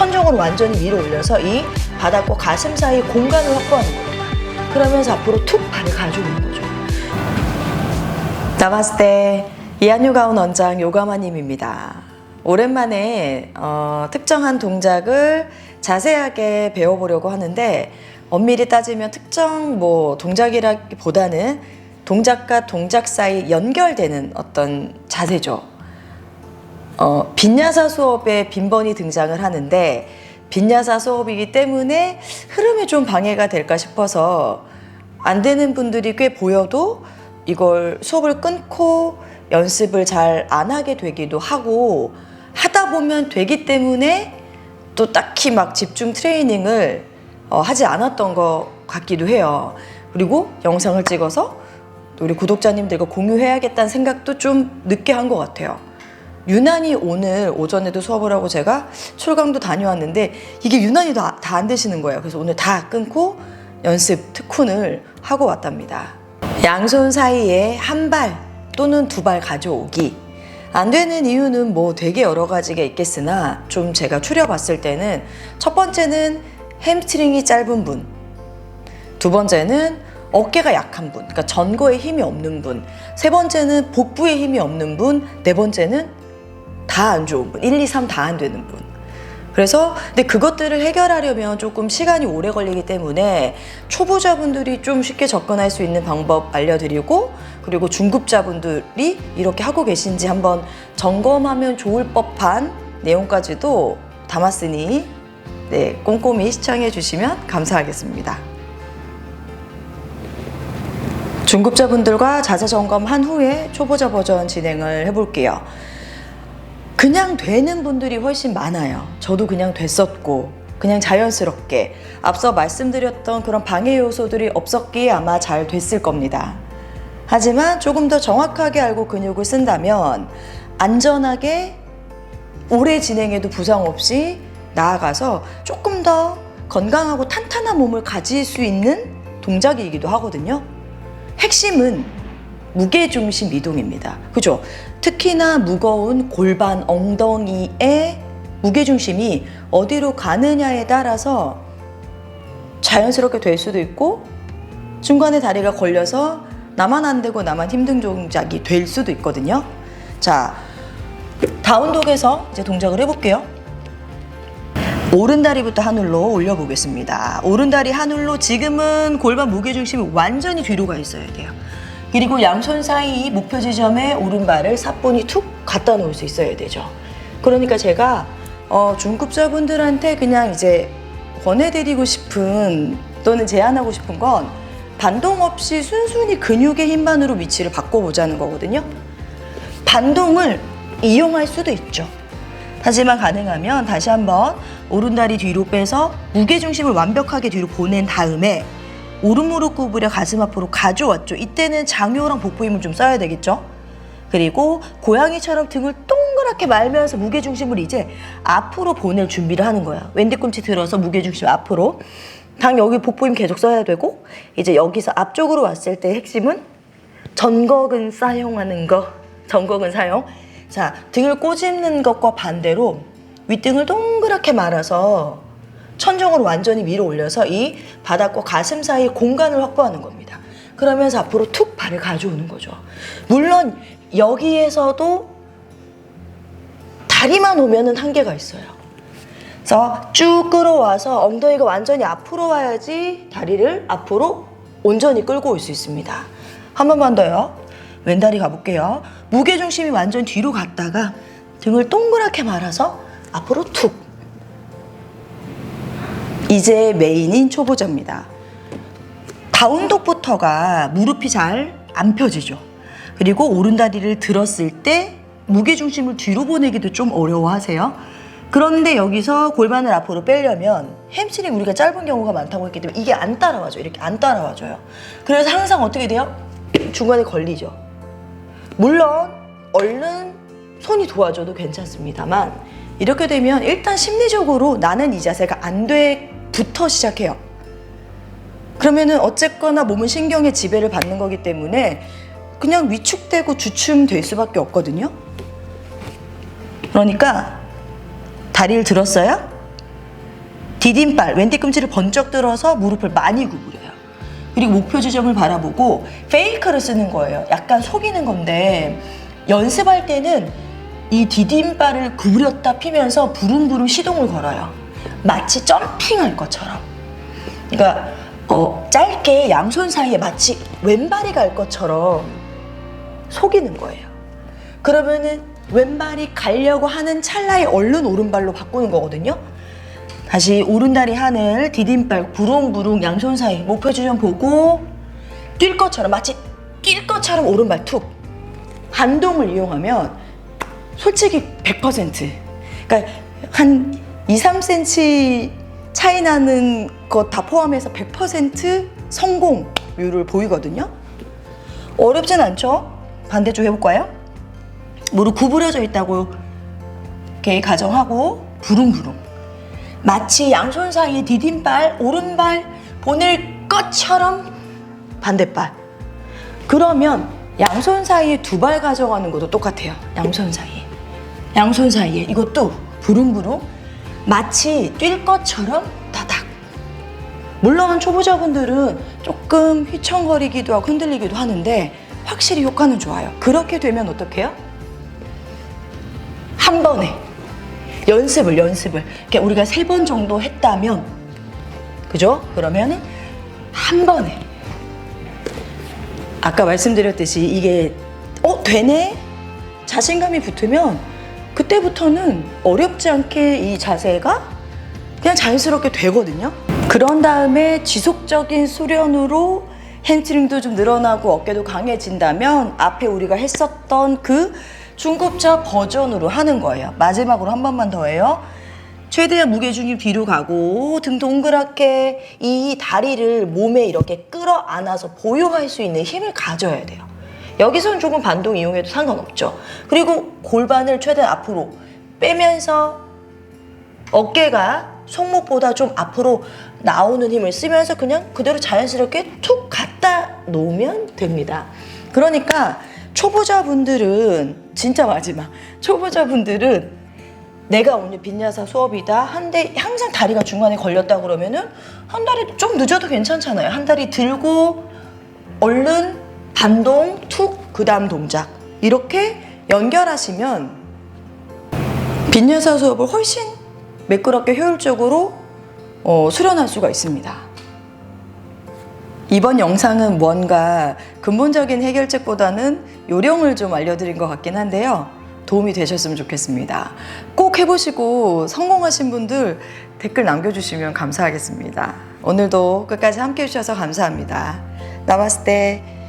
천정으로 완전히 위로 올려서 이 바닥과 가슴 사이 공간을 확보하는 겁니다. 그러면서 앞으로 툭 발을 가져오는 거죠. 나마스테 이한유 가운 원장 요가마님입니다. 오랜만에 어, 특정한 동작을 자세하게 배워보려고 하는데 엄밀히 따지면 특정 뭐 동작이라기보다는 동작과 동작 사이 연결되는 어떤 자세죠. 어, 빈야사 수업에 빈번히 등장을 하는데 빈야사 수업이기 때문에 흐름이 좀 방해가 될까 싶어서 안 되는 분들이 꽤 보여도 이걸 수업을 끊고 연습을 잘 안 하게 되기도 하고 하다 보면 되기 때문에 또 딱히 막 집중 트레이닝을 어, 하지 않았던 것 같기도 해요. 그리고 영상을 찍어서 또 우리 구독자님들과 공유해야겠다는 생각도 좀 늦게 한 것 같아요. 유난히 오늘 오전에도 수업을 하고 제가 출강도 다녀왔는데 이게 유난히 다 안 되시는 거예요. 그래서 오늘 다 끊고 연습 특훈을 하고 왔답니다. 양손 사이에 한 발 또는 두 발 가져오기. 안 되는 이유는 뭐 되게 여러 가지가 있겠으나 좀 제가 추려봤을 때는 첫 번째는 햄스트링이 짧은 분. 두 번째는 어깨가 약한 분, 그러니까 전거에 힘이 없는 분. 세 번째는 복부에 힘이 없는 분. 네 번째는 다 안 좋은 분. 1, 2, 3 다 안 되는 분. 그래서 근데 그것들을 해결하려면 조금 시간이 오래 걸리기 때문에 초보자분들이 좀 쉽게 접근할 수 있는 방법 알려드리고 그리고 중급자분들이 이렇게 하고 계신지 한번 점검하면 좋을 법한 내용까지도 담았으니 네, 꼼꼼히 시청해 주시면 감사하겠습니다. 중급자분들과 자세 점검한 후에 초보자 버전 진행을 해볼게요. 그냥 되는 분들이 훨씬 많아요. 저도 그냥 됐었고, 그냥 자연스럽게 앞서 말씀드렸던 그런 방해 요소들이 없었기에 아마 잘 됐을 겁니다. 하지만 조금 더 정확하게 알고 근육을 쓴다면 안전하게 오래 진행해도 부상 없이 나아가서 조금 더 건강하고 탄탄한 몸을 가질 수 있는 동작이기도 하거든요. 핵심은 무게중심 이동입니다. 그죠? 특히나 무거운 골반, 엉덩이의 무게중심이 어디로 가느냐에 따라서 자연스럽게 될 수도 있고 중간에 다리가 걸려서 나만 안 되고 나만 힘든 동작이 될 수도 있거든요. 자, 다운독에서 이제 동작을 해볼게요. 오른 다리부터 하늘로 올려보겠습니다. 오른 다리 하늘로 지금은 골반 무게중심이 완전히 뒤로 가 있어야 돼요. 그리고 양손 사이 목표 지점에 오른발을 사뿐히 툭 갖다 놓을 수 있어야 되죠. 그러니까 제가 어, 중급자분들한테 그냥 이제 권해드리고 싶은 또는 제안하고 싶은 건 반동 없이 순순히 근육의 힘만으로 위치를 바꿔보자는 거거든요. 반동을 이용할 수도 있죠. 하지만 가능하면 다시 한번 오른다리 뒤로 빼서 무게중심을 완벽하게 뒤로 보낸 다음에 오른 무릎 구부려 가슴 앞으로 가져왔죠. 이때는 장요랑 복부 힘을 좀 써야 되겠죠. 그리고 고양이처럼 등을 동그랗게 말면서 무게중심을 이제 앞으로 보낼 준비를 하는 거야. 왼 뒤꿈치 들어서 무게중심 앞으로. 당 여기 복부 힘 계속 써야 되고 이제 여기서 앞쪽으로 왔을 때 핵심은 전거근 사용하는 거. 전거근 사용. 자, 등을 꼬집는 것과 반대로 윗등을 동그랗게 말아서 천정으로 완전히 위로 올려서 이 바닥과 가슴 사이 공간을 확보하는 겁니다. 그러면서 앞으로 툭 발을 가져오는 거죠. 물론 여기에서도 다리만 오면은 한계가 있어요. 그래서 쭉 끌어와서 엉덩이가 완전히 앞으로 와야지 다리를 앞으로 온전히 끌고 올 수 있습니다. 한 번만 더요. 왼다리 가볼게요. 무게중심이 완전 뒤로 갔다가 등을 동그랗게 말아서 앞으로 툭. 이제 메인인 초보자입니다. 다운독부터가 무릎이 잘 안 펴지죠. 그리고 오른다리를 들었을 때 무게중심을 뒤로 보내기도 좀 어려워하세요. 그런데 여기서 골반을 앞으로 빼려면 햄스트링 우리가 짧은 경우가 많다고 했기 때문에 이게 안 따라와줘요. 이렇게 안 따라와줘요. 그래서 항상 어떻게 돼요? 중간에 걸리죠. 물론 얼른 손이 도와줘도 괜찮습니다만 이렇게 되면 일단 심리적으로 나는 이 자세가 안 돼 부터 시작해요. 그러면은 어쨌거나 몸은 신경의 지배를 받는 거기 때문에 그냥 위축되고 주춤될 수밖에 없거든요. 그러니까 다리를 들었어요? 디딤발 왼 뒤 꿈치를 번쩍 들어서 무릎을 많이 구부려요. 그리고 목표 지점을 바라보고 페이크를 쓰는 거예요. 약간 속이는 건데 연습할 때는 이 디딤발을 구부렸다 피면서 부릉부릉 시동을 걸어요. 마치 점핑할 것처럼. 그러니까 어, 짧게 양손 사이에 마치 왼발이 갈 것처럼 속이는 거예요. 그러면은 왼발이 가려고 하는 찰나에 얼른 오른발로 바꾸는 거거든요. 다시 오른다리 하늘, 디딤발, 부릉부릉 양손 사이 목표 지점 보고 뛸 것처럼 마치 뛸 것처럼 오른발 툭 반동을 이용하면 솔직히 100% 그러니까 한 2, 3cm 차이 나는 것 다 포함해서 100% 성공률을 보이거든요. 어렵진 않죠? 반대쪽 해볼까요? 무릎 구부려져 있다고 이렇게 가정하고 부릉부릉 마치 양손 사이에 디딤발 오른발 보낼 것처럼 반대발 그러면 양손 사이에 두 발 가져가는 것도 똑같아요 양손 사이에 양손 사이에 이것도 부릉부릉 마치 뛸 것처럼 다닥. 물론 초보자분들은 조금 휘청거리기도 하고 흔들리기도 하는데 확실히 효과는 좋아요. 그렇게 되면 어떡해요? 한 번에 연습을 연습을. 이렇게 우리가 세 번 정도 했다면 그죠? 그러면은 한 번에. 아까 말씀드렸듯이 이게 어 되네? 자신감이 붙으면 그때부터는 어렵지 않게 이 자세가 그냥 자연스럽게 되거든요. 그런 다음에 지속적인 수련으로 햄스트링도 좀 늘어나고 어깨도 강해진다면 앞에 우리가 했었던 그 중급자 버전으로 하는 거예요. 마지막으로 한 번만 더 해요. 최대한 무게중심 뒤로 가고 등 동그랗게 이 다리를 몸에 이렇게 끌어안아서 보유할 수 있는 힘을 가져야 돼요. 여기서는 조금 반동 이용해도 상관없죠. 그리고 골반을 최대한 앞으로 빼면서 어깨가 손목보다 좀 앞으로 나오는 힘을 쓰면서 그냥 그대로 자연스럽게 툭 갖다 놓으면 됩니다. 그러니까 초보자분들은 진짜 마지막 초보자분들은 내가 오늘 빈야사 수업이다 한데 항상 다리가 중간에 걸렸다 그러면은 한 다리 좀 늦어도 괜찮잖아요. 한 다리 들고 얼른 반동 툭 그 다음 동작 이렇게 연결하시면 빈야사 수업을 훨씬 매끄럽게 효율적으로 어, 수련할 수가 있습니다. 이번 영상은 뭔가 근본적인 해결책보다는 요령을 좀 알려드린 것 같긴 한데요. 도움이 되셨으면 좋겠습니다. 꼭 해보시고 성공하신 분들 댓글 남겨주시면 감사하겠습니다. 오늘도 끝까지 함께 해주셔서 감사합니다. 나마스테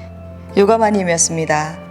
요가마님이었습니다.